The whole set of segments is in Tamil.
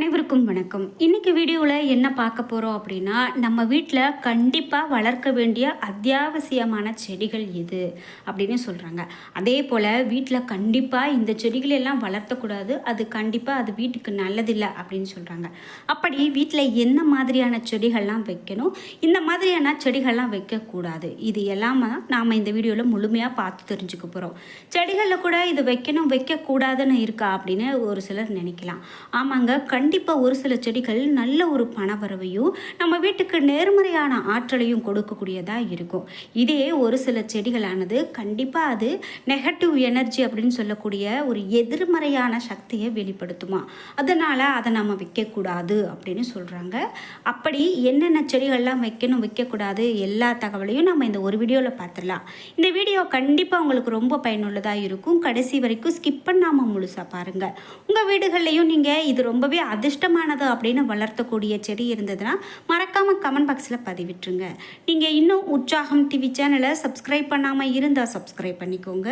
அனைவருக்கும் வணக்கம். இன்னைக்கு வீடியோவில் என்ன பார்க்க போகிறோம் அப்படின்னா நம்ம வீட்டில் கண்டிப்பாக வளர்க்க வேண்டிய அத்தியாவசியமான செடிகள் எது அப்படின்னு சொல்கிறாங்க அதே போல் வீட்டில் கண்டிப்பாக இந்த செடிகள் எல்லாம் வளர்த்தக்கூடாது அது கண்டிப்பாக அது வீட்டுக்கு நல்லதில்லை அப்படின்னு சொல்கிறாங்க அப்படி வீட்டில் என்ன மாதிரியான செடிகள்லாம் வைக்கணும்? இந்த மாதிரியான செடிகள்லாம் வைக்கக்கூடாது. இது எல்லாம் நாம் இந்த வீடியோவில் முழுமையாக பார்த்து தெரிஞ்சுக்க போகிறோம் செடிகளில் கூட இது வைக்கணும் வைக்கக்கூடாதுன்னு இருக்கா அப்படின்னு ஒரு சிலர் நினைக்கலாம். ஆமாங்க கண்டிப்பாக ஒரு சில செடிகள் நல்ல ஒரு பணவரவையும் நம்ம வீட்டுக்கு நேர்மறையான ஆற்றலையும் கொடுக்கக்கூடியதாக இருக்கும். இதே ஒரு சில செடிகளானது கண்டிப்பாக அது நெகட்டிவ் எனர்ஜி அப்படின்னு சொல்லக்கூடிய ஒரு எதிர்மறையான சக்தியை வெளிப்படுத்துமா. அதனால் அதை நம்ம வைக்கக்கூடாது அப்படின்னு சொல்கிறாங்க அப்படி என்னென்ன செடிகள்லாம் வைக்கணும் வைக்கக்கூடாது எல்லா தகவலையும் நம்ம இந்த ஒரு வீடியோவில் பார்த்துடலாம். இந்த வீடியோ கண்டிப்பாக உங்களுக்கு ரொம்ப பயனுள்ளதாக இருக்கும். கடைசி வரைக்கும் ஸ்கிப் பண்ணாமல் முழுசாக பாருங்கள் உங்கள் வீடுகள்லையும் நீங்கள் இது ரொம்பவே அதிர்ஷ்டமானது அப்படின்னு வளர்த்தக்கூடிய செடி இருந்ததுன்னா மறக்காமல் கமெண்ட் பாக்ஸில் பதிவிட்டுருங்க. நீங்கள் இன்னும் உற்சாகம் டிவி சேனலை சப்ஸ்கிரைப் பண்ணாமல் இருந்தால் சப்ஸ்கிரைப் பண்ணிக்கோங்க.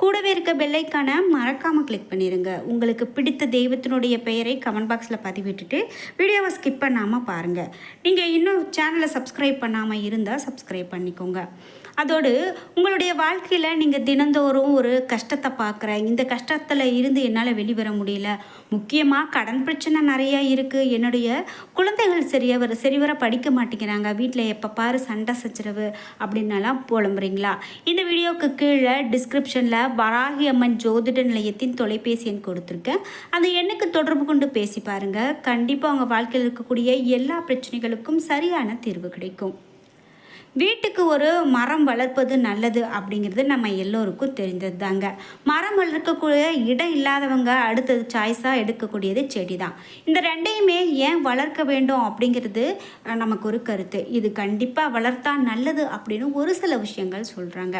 கூடவே இருக்க பெல்லைக்கான மறக்காமல் கிளிக் பண்ணிடுங்க உங்களுக்கு பிடித்த தெய்வத்தினுடைய பெயரை கமெண்ட் பாக்ஸில் பதிவிட்டுட்டு வீடியோவை ஸ்கிப் பண்ணாமல் பாருங்கள் நீங்கள் இன்னும் சேனலை சப்ஸ்கிரைப் பண்ணாமல் இருந்தால் சப்ஸ்கிரைப் பண்ணிக்கோங்க. அதோடு உங்களுடைய வாழ்க்கையில் நீங்கள் தினந்தோறும் ஒரு கஷ்டத்தை பார்க்குறேன் இந்த கஷ்டத்தில் இருந்து என்னால் வெளிவர முடியல. முக்கியமாக கடன் பிரச்சனை நிறையா இருக்குது என்னுடைய குழந்தைகள் சரியாக சரிவர படிக்க மாட்டேங்கிறாங்க. வீட்டில் எப்போ பாரு சண்டை சச்சரவு அப்படின்னலாம் புலம்புறீங்களா? இந்த வீடியோவுக்கு கீழே டிஸ்கிரிப்ஷனில் வராகி அம்மன் ஜோதிட நிலையத்தின் தொலைபேசி எண் கொடுத்துருக்கேன். அந்த எண்ணுக்கு தொடர்பு கொண்டு பேசி பாருங்கள் கண்டிப்பாக அவங்க வாழ்க்கையில் இருக்கக்கூடிய எல்லா பிரச்சனைகளுக்கும் சரியான தீர்வு கிடைக்கும். வீட்டுக்கு ஒரு மரம் வளர்ப்பது நல்லது அப்படிங்கிறது நம்ம எல்லோருக்கும் தெரிஞ்சது தாங்க மரம் வளர்க்கக்கூடிய இடம் இல்லாதவங்க அடுத்தது சாய்ஸாக எடுக்கக்கூடியது செடி தான் இந்த ரெண்டையுமே ஏன் வளர்க்க வேண்டும் அப்படிங்கிறது நமக்கு ஒரு கருத்து. இது கண்டிப்பாக வளர்த்தா நல்லது அப்படின்னு ஒரு சில விஷயங்கள் சொல்கிறாங்க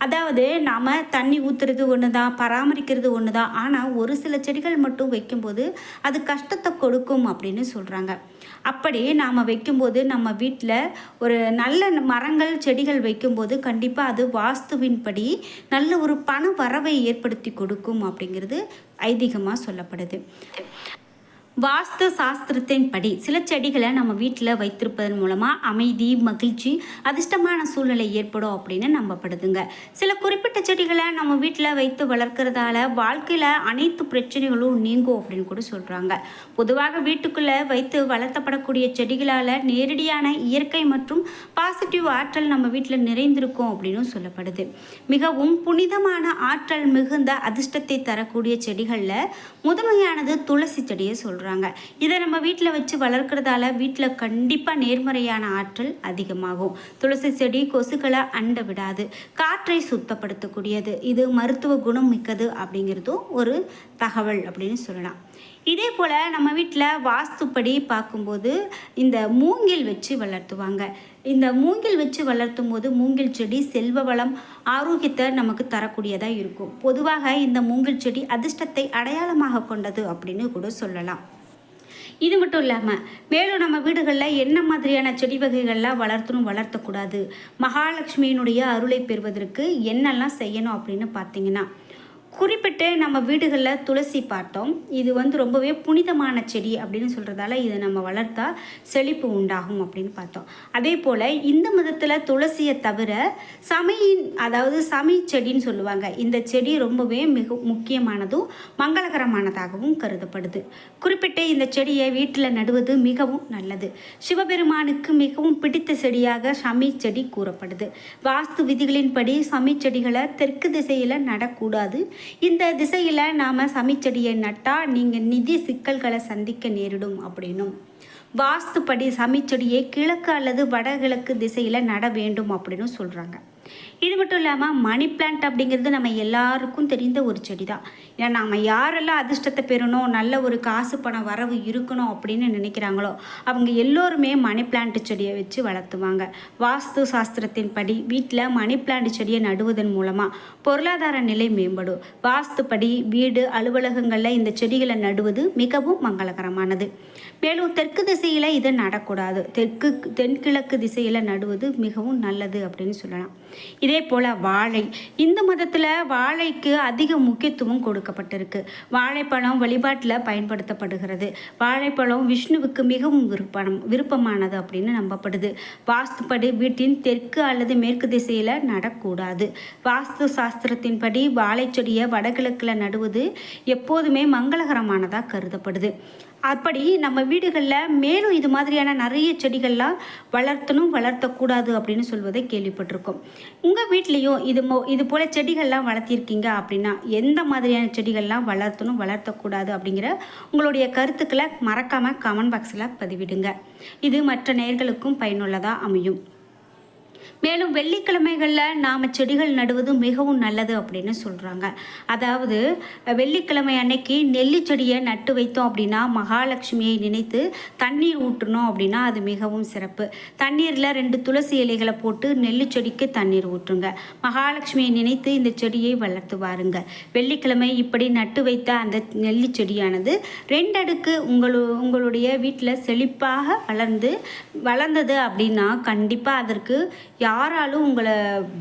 அதாவது நாம் தண்ணி ஊற்றுறது ஒன்று தான் பராமரிக்கிறது ஒன்று தான் ஆனால் ஒரு சில செடிகள் மட்டும் வைக்கும்போது அது கஷ்டத்தை கொடுக்கும் அப்படின்னு சொல்கிறாங்க அப்படி நாம் வைக்கும்போது நம்ம வீட்டில் ஒரு நல்ல மரங்கள் செடிகள் வைக்கும்போது கண்டிப்பாக அது வாஸ்துவின்படி நல்ல ஒரு பண வரவை ஏற்படுத்தி கொடுக்கும் அப்படிங்கிறது ஐதீகமாக சொல்லப்படுது. வாஸ்து சாஸ்திரத்தின் படி சில செடிகளை நம்ம வீட்டில் வைத்திருப்பதன் மூலமாக அமைதி மகிழ்ச்சி அதிர்ஷ்டமான சூழ்நிலை ஏற்படும் அப்படின்னு நம்பப்படுதுங்க. சில குறிப்பிட்ட செடிகளை நம்ம வீட்டில் வைத்து வளர்க்குறதால வாழ்க்கையில் அனைத்து பிரச்சனைகளும் நீங்கும் அப்படின்னு கூட சொல்கிறாங்க பொதுவாக வீட்டுக்குள்ளே வைத்து வளர்த்தப்படக்கூடிய செடிகளால் நேரடியான இயற்கை மற்றும் பாசிட்டிவ் ஆற்றல் நம்ம வீட்டில் நிறைந்திருக்கும் அப்படின்னு சொல்லப்படுது. மிகவும் புனிதமான ஆற்றல் மிகுந்த அதிர்ஷ்டத்தை தரக்கூடிய செடிகளில் முதன்மையானது துளசி செடியை சொல்கிறாங்க இதை நம்ம வீட்டில் வச்சு வளர்க்குறதால வீட்டில் கண்டிப்பாக நேர்மறையான ஆற்றல் அதிகமாகும். துளசி செடி கொசுக்களை அண்ட விடாது. காற்றை சுத்தப்படுத்தக்கூடியது. இது மருத்துவ குணம் மிக்கது அப்படிங்கிறதும் ஒரு தகவல் அப்படின்னு சொல்லலாம். இதே போல் நம்ம வீட்டில் வாஸ்துப்படி பார்க்கும்போது இந்த மூங்கில் வச்சு வளர்த்துவாங்க. இந்த மூங்கில் வச்சு வளர்த்தும் போது மூங்கில் செடி செல்வ வளம் ஆரோக்கியத்தை நமக்கு தரக்கூடியதாக இருக்கும். பொதுவாக இந்த மூங்கில் செடி அதிர்ஷ்டத்தை அடையாளமாக கொண்டது அப்படின்னு கூட சொல்லலாம். இது மட்டும் இல்லாமல் மேலும் நம்ம வீடுகளில் என்ன மாதிரியான செடி வகைகள்லாம் வளர்த்தணும் வளர்த்தக்கூடாது? மகாலட்சுமியினுடைய அருளை பெறுவதற்கு என்னெல்லாம் செய்யணும் அப்படின்னு பார்த்தீங்கன்னா குறிப்பிட்டு நம்ம வீடுகளில் துளசி பார்த்தோம். இது வந்து ரொம்பவே புனிதமான செடி அப்படின்னு சொல்கிறதால இதை நம்ம வளர்த்தா செழிப்பு உண்டாகும் அப்படின்னு பார்த்தோம். அதே போல் இந்த மதத்தில் துளசியை தவிர சமையின் அதாவது சமை செடின்னு சொல்லுவாங்க. இந்த செடி ரொம்பவே மிக முக்கியமானதும் மங்களகரமானதாகவும் கருதப்படுது. குறிப்பிட்ட இந்த செடியை வீட்டில் நடுவது மிகவும் நல்லது. சிவபெருமானுக்கு மிகவும் பிடித்த செடியாக சமை செடி கூறப்படுது. வாஸ்து விதிகளின்படி சமை செடிகளை தெற்கு திசையில் நடக்கூடாது. இந்த திசையில் நாம் சமிச்செடியை நட்டால் நீங்கள் நிதி சிக்கல்களை சந்திக்க நேரிடும் அப்படின்னும். வாஸ்துப்படி சமிச்செடியை கிழக்கு அல்லது வடகிழக்கு திசையில் நட வேண்டும் அப்படின்னு சொல்கிறாங்க இது மட்டும் இல்லாமல் மணி பிளான்ட் அப்படிங்கிறது நம்ம எல்லாருக்கும் தெரிந்த ஒரு செடி தான் ஏன்னா நாம் யாரெல்லாம் அதிர்ஷ்டத்தை பெறணும் நல்ல ஒரு காசு பணம் வரவு இருக்கணும் அப்படின்னு நினைக்கிறாங்களோ அவங்க எல்லோருமே மணி பிளான்ட் செடியை வச்சு வளர்த்துவாங்க. வாஸ்து சாஸ்திரத்தின் படி வீட்டில் மணி பிளான்ட் செடியை நடுவதன் மூலமாக பொருளாதார நிலை மேம்படும். வாஸ்துப்படி வீடு அலுவலகங்களில் இந்த செடிகளை நடுவது மிகவும் மங்களகரமானது. மேலும் தெற்கு திசையில் இது நடக்கூடாது. தெற்கு தென்கிழக்கு திசையில் நடுவது மிகவும் நல்லது அப்படின்னு சொல்லலாம். இதே போல் வாழை. இந்து மதத்தில் வாழைக்கு அதிக முக்கியத்துவம் கொடுக்கப்பட்டிருக்கு. வாழைப்பழம் வழிபாட்டில் பயன்படுத்தப்படுகிறது. வாழைப்பழம் விஷ்ணுவுக்கு மிகவும் விருப்பம் விருப்பமானது அப்படின்னு நம்பப்படுது. வாஸ்துப்படி வீட்டின் தெற்கு அல்லது மேற்கு திசையில் நடக்கூடாது. வாஸ்து சாஸ்திரத்தின்படி வாழைச்செடியை வடகிழக்கில் நடுவது எப்போதுமே மங்களகரமானதாக கருதப்படுது. அப்படி நம்ம வீடுகளில் மேலும் இது மாதிரியான நிறைய செடிகள்லாம் வளர்த்தணும் வளர்த்தக்கூடாது அப்படின்னு சொல்வதை கேள்விப்பட்டிருக்கோம். உங்கள் வீட்லேயும் இது மோ இது போல் செடிகள்லாம் வளர்த்திருக்கீங்க அப்படின்னா எந்த மாதிரியான செடிகள்லாம் வளர்த்தணும் வளர்த்தக்கூடாது அப்படிங்கிற உங்களுடைய கருத்துக்களை மறக்காமல் கமெண்ட் பாக்ஸில் பதிவிடுங்க. இது மற்ற நேர்களுக்கும் பயனுள்ளதாக அமையும். மேலும் வெள்ளிக்கிழமைகளில் நாம் செடிகள் நடுவது மிகவும் நல்லது அப்படின்னு சொல்கிறாங்க அதாவது வெள்ளிக்கிழமை அன்னைக்கு நெல்லி செடியை நட்டு வைத்தோம் அப்படின்னா மகாலட்சுமியை நினைத்து தண்ணீர் ஊற்றணும் அப்படின்னா அது மிகவும் சிறப்பு. தண்ணீரில் ரெண்டு துளசி இலைகளை போட்டு நெல்லி செடிக்கு தண்ணீர் ஊற்றுங்க. மகாலட்சுமியை நினைத்து இந்த செடியை வளர்த்து வாருங்க. வெள்ளிக்கிழமை இப்படி நட்டு வைத்த அந்த நெல்லி செடியானது ரெண்டடுக்கு உங்களு உங்களுடைய வீட்டில் செழிப்பாக வளர்ந்து வளர்ந்தது அப்படின்னா கண்டிப்பாக அதற்கு யாராலும் உங்களை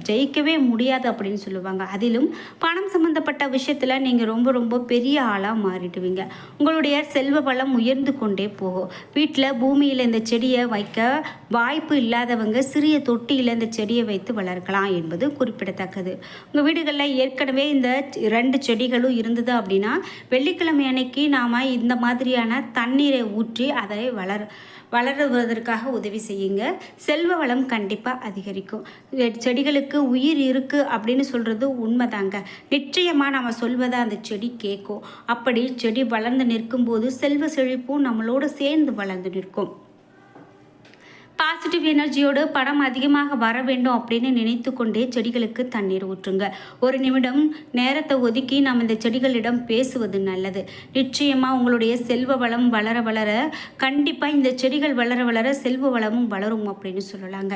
ஜெயிக்கவே முடியாது அப்படின்னு சொல்லுவாங்க. அதிலும் பணம் சம்மந்தப்பட்ட விஷயத்தில் நீங்கள் ரொம்ப ரொம்ப பெரிய ஆளாக மாறிடுவீங்க. உங்களுடைய செல்வ வளம் உயர்ந்து கொண்டே போகும். வீட்டில் பூமியில் இந்த செடியை வைக்க வாய்ப்பு இல்லாதவங்க சிறிய தொட்டியில் இந்த செடியை வைத்து வளர்க்கலாம் என்பது குறிப்பிடத்தக்கது. உங்கள் வீடுகளில் ஏற்கனவே இந்த ரெண்டு செடிகளும் இருந்தது அப்படின்னா வெள்ளிக்கிழமை அன்னைக்கு நாம் இந்த மாதிரியான தண்ணீரை ஊற்றி அதை வளர் வளருவதற்காக உதவி செய்யுங்க. செல்வ வளம் கண்டிப்பாக அதிகரிக்கும். செடிகளுக்கு உயிர் இருக்குது அப்படின்னு சொல்கிறது உண்மைதாங்க. நிச்சயமாக நம்ம சொல்வதை அந்த செடி கேட்கும் அப்படி செடி வளர்ந்து நிற்கும்போது செல்வ செழிப்பும் நம்மளோடு சேர்ந்து வளர்ந்து நிற்கும். பாசிட்டிவ் எனர்ஜியோடு படம் அதிகமாக வர வேண்டும் அப்படின்னு நினைத்து கொண்டே செடிகளுக்கு தண்ணீர் ஊற்றுங்க. ஒரு நிமிடம் நேரத்தை ஒதுக்கி நாம் இந்த செடிகளிடம் பேசுவது நல்லது. நிச்சயமாக உங்களுடைய செல்வ வளம் வளர வளர கண்டிப்பாக இந்த செடிகள் வளர வளர செல்வ வளமும் வளரும் அப்படின்னு சொல்லலாங்க.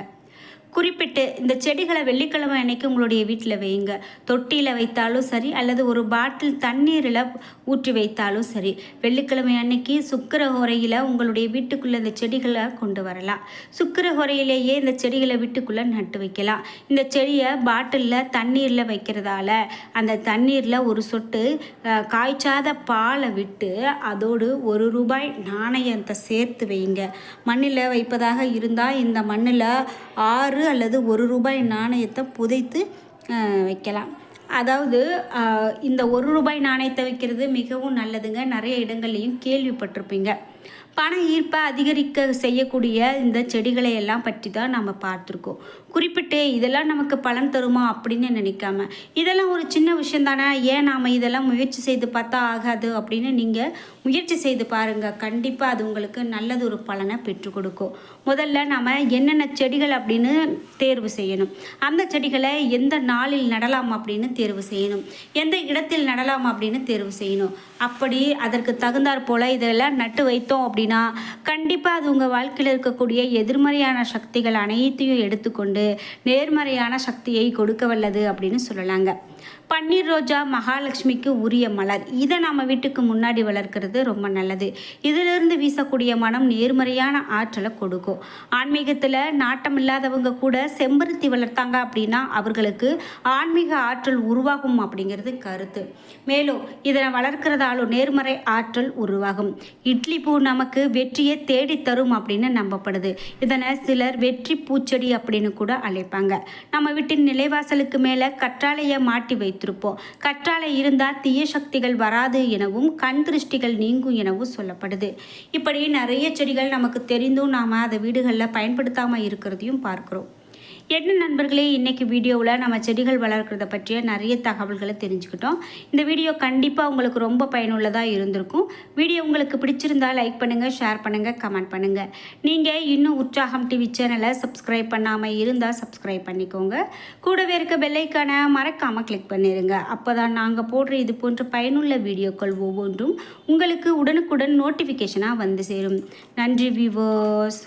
குறிப்பிட்டு இந்த செடிகளை வெள்ளிக்கிழமை அன்னைக்கு உங்களுடைய வீட்டில் வையுங்க. தொட்டியில் வைத்தாலும் சரி அல்லது ஒரு பாட்டில் தண்ணீரில் ஊற்றி வைத்தாலும் சரி வெள்ளிக்கிழமை அன்னைக்கு சுக்கர ஹோரையில் உங்களுடைய வீட்டுக்குள்ளே இந்த செடிகளை கொண்டு வரலாம். சுக்கர ஹோரையிலேயே இந்த செடிகளை வீட்டுக்குள்ளே நட்டு வைக்கலாம். இந்த செடியை பாட்டிலில் தண்ணீரில் வைக்கிறதால அந்த தண்ணீரில் ஒரு சொட்டு காய்ச்சாத பாலை விட்டு அதோடு ஒரு ரூபாய் நாணயத்தை சேர்த்து வைங்க. மண்ணில் வைப்பதாக இருந்தால் இந்த மண்ணில் ஆறு அல்லது ஒரு ரூபாய் நாணயத்தை புதைத்து வைக்கலாம். அதாவது இந்த ஒரு ரூபாய் நாணயத்தை வைக்கிறது மிகவும் நல்லதுங்க. நிறைய இடங்கள்லையும் கேள்விப்பட்டிருப்பீங்க. பண ஈர்ப்பை அதிகரிக்க செய்யக்கூடிய இந்த செடிகளை எல்லாம் பற்றி தான் நம்ம பார்த்துருக்கோம். குறிப்பிட்டு இதெல்லாம் நமக்கு பலன் தருமா அப்படின்னு நினைக்காம. இதெல்லாம் ஒரு சின்ன விஷயம் தானே? ஏன் நாம் இதெல்லாம் முயற்சி செய்து பார்த்தா ஆகாது அப்படின்னு நீங்கள் முயற்சி செய்து பாருங்கள் கண்டிப்பாக அது உங்களுக்கு நல்லது ஒரு பலனை பெற்றுக் கொடுக்கும். முதல்ல நாம் என்னென்ன செடிகள் அப்படின்னு தேர்வு செய்யணும். அந்த செடிகளை எந்த நாளில் நடலாம் அப்படின்னு தேர்வு செய்யணும். எந்த இடத்தில் நடலாம் அப்படின்னு தேர்வு செய்யணும். அப்படி அதற்கு தகுந்தாற் போல் இதெல்லாம் நட்டு வைத்தோம் அப்படின்னு கண்டிப்பாக அது உங்கள் வாழ்க்கையில் இருக்கக்கூடிய எதிர்மறையான சக்திகள் அனைத்தையும் எடுத்துக்கொண்டு நேர்மறையான சக்தியை கொடுக்க வல்லது அப்படின்னு சொல்லலாங்க. பன்னீர் ரோஜா மகாலட்சுமிக்கு உரிய மலர். இதை நம்ம வீட்டுக்கு முன்னாடி வளர்க்குறது ரொம்ப நல்லது. இதிலிருந்து வீசக்கூடிய மனம் நேர்மறையான ஆற்றலை கொடுக்கும். ஆன்மீகத்தில் நாட்டம் இல்லாதவங்க கூட செம்பருத்தி வளர்த்தாங்க அப்படின்னா அவர்களுக்கு ஆன்மீக ஆற்றல் உருவாகும் அப்படிங்கிறது கருத்து. மேலும் இதனை வளர்க்கிறதாலும் நேர்மறை ஆற்றல் உருவாகும். இட்லி பூ நமக்கு வெற்றியை தேடி தரும் அப்படின்னு நம்பப்படுது. இதனை சிலர் வெற்றி பூச்செடி அப்படின்னு கூட அழைப்பாங்க. நம்ம வீட்டின் நிலைவாசலுக்கு மேலே கற்றாழையை மாட்டி வைத்து வைத்திருப்போம். கற்றாழை இருந்தால் தீய சக்திகள் வராது எனவும் கண் திருஷ்டிகள் நீங்கும் எனவும் சொல்லப்படுது. இப்படி நிறைய செடிகள் நமக்கு தெரிந்தும் நாம் அதை வீடுகளில் பயன்படுத்தாமல் இருக்கிறதையும் பார்க்குறோம். என்ன நண்பர்களே இன்றைக்கி வீடியோவில் நம்ம செடிகள் வளர்க்குறத பற்றிய நிறைய தகவல்களை தெரிஞ்சுக்கிட்டோம். இந்த வீடியோ கண்டிப்பாக உங்களுக்கு ரொம்ப பயனுள்ளதாக இருந்திருக்கும். வீடியோ உங்களுக்கு பிடிச்சிருந்தால் லைக் பண்ணுங்கள் ஷேர் பண்ணுங்கள் கமெண்ட் பண்ணுங்கள் நீங்கள் இன்னும் உற்சாகம் டிவி சேனலை சப்ஸ்கிரைப் பண்ணாமல் இருந்தால் சப்ஸ்கிரைப் பண்ணிக்கோங்க. கூடவே இருக்க பெல்லைக்கான மறக்காமல் கிளிக் பண்ணிடுங்க அப்போ தான் நாங்கள் போடுற இது போன்ற பயனுள்ள வீடியோக்கள் ஒவ்வொன்றும் உங்களுக்கு உடனுக்குடன் நோட்டிஃபிகேஷனாக வந்து சேரும். நன்றி விவோஸ்